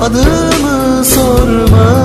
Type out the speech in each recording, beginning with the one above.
adımı sorma.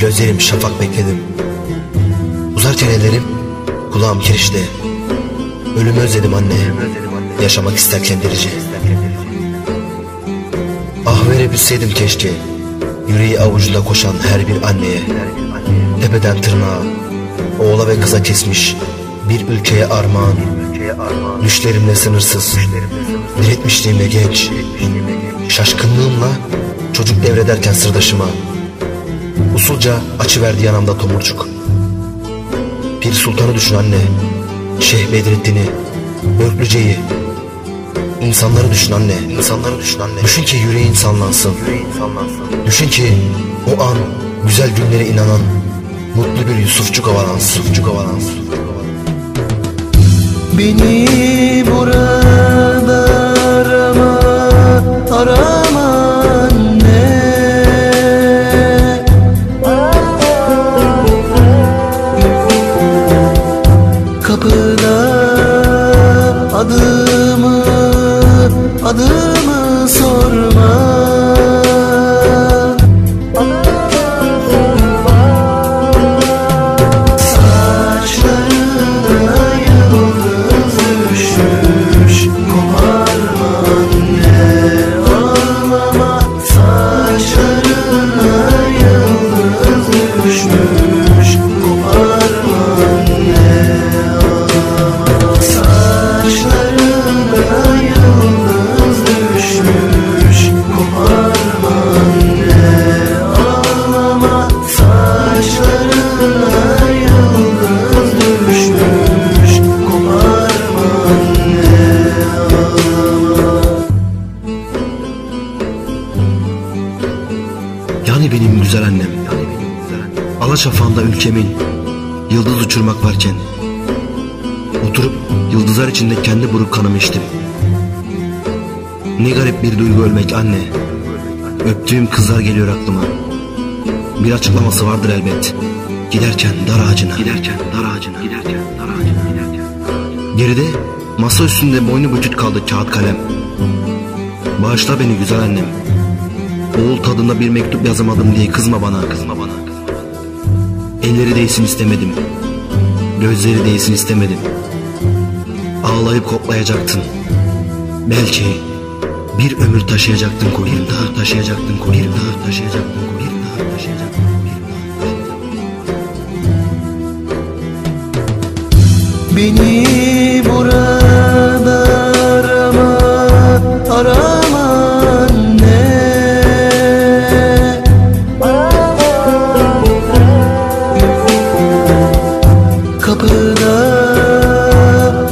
Gözlerim şafak bekledim. Uzar çenelerim Kulağım kirişte Ölümü özledim anne. Yaşamak isterken delice. Ah verebilseydim keşke. Yüreği avucunda koşan her bir anneye. Tepeden tırnağa. Oğula ve kıza kesmiş Bir ülkeye armağan. Düşlerimle sınırsız. Diretmişliğimle genç Şaşkınlığımla Çocuk devrederken sırdaşıma Usulca açıverdi yanamda tomurcuk. Pir Sultan'ı düşün anne Şeyh Bedrettin'i Börklüce'yi. İnsanları düşün anne İnsanları düşün anne. Düşün ki yüreğin sallansın Düşün ki o an güzel günlere inanan Mutlu bir Yusufçuk havalansın Yusufçuk havalansın Beni adımı Yani benim güzel annem Alaçafağında ülkemin Yıldız uçurmak varken Oturup yıldızlar içinde kendi buruk kanımı içtim. Ne garip bir duygu ölmek anne. Öptüğüm kızlar geliyor aklıma. Bir açıklaması vardır elbet. Giderken dar ağacına. Giderken dar ağacına. Giderken dar ağacına. Giderken Geride masa üstünde boynu bükük kaldı kağıt kalem. Bağışla beni güzel annem Oğul tadında bir mektup yazamadım diye kızma bana. Kızma bana. Elleri değsin istemedim. Gözleri değsin istemedim. Ağlayıp koklayacaktın. Belki bir ömür taşıyacaktın koynunda taşıyacaktın koynunda taşıyacaktın koynunda taşıyacaktın Beni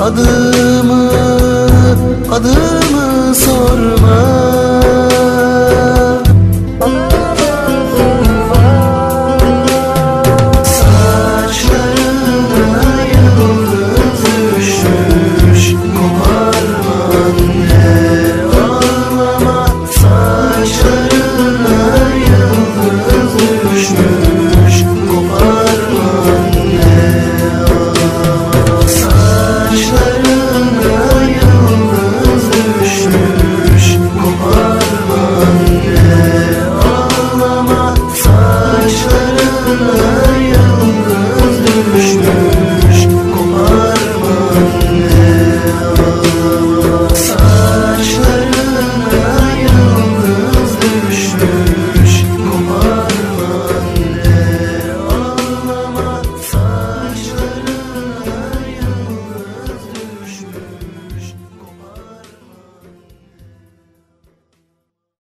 Adımı, adımı sorma.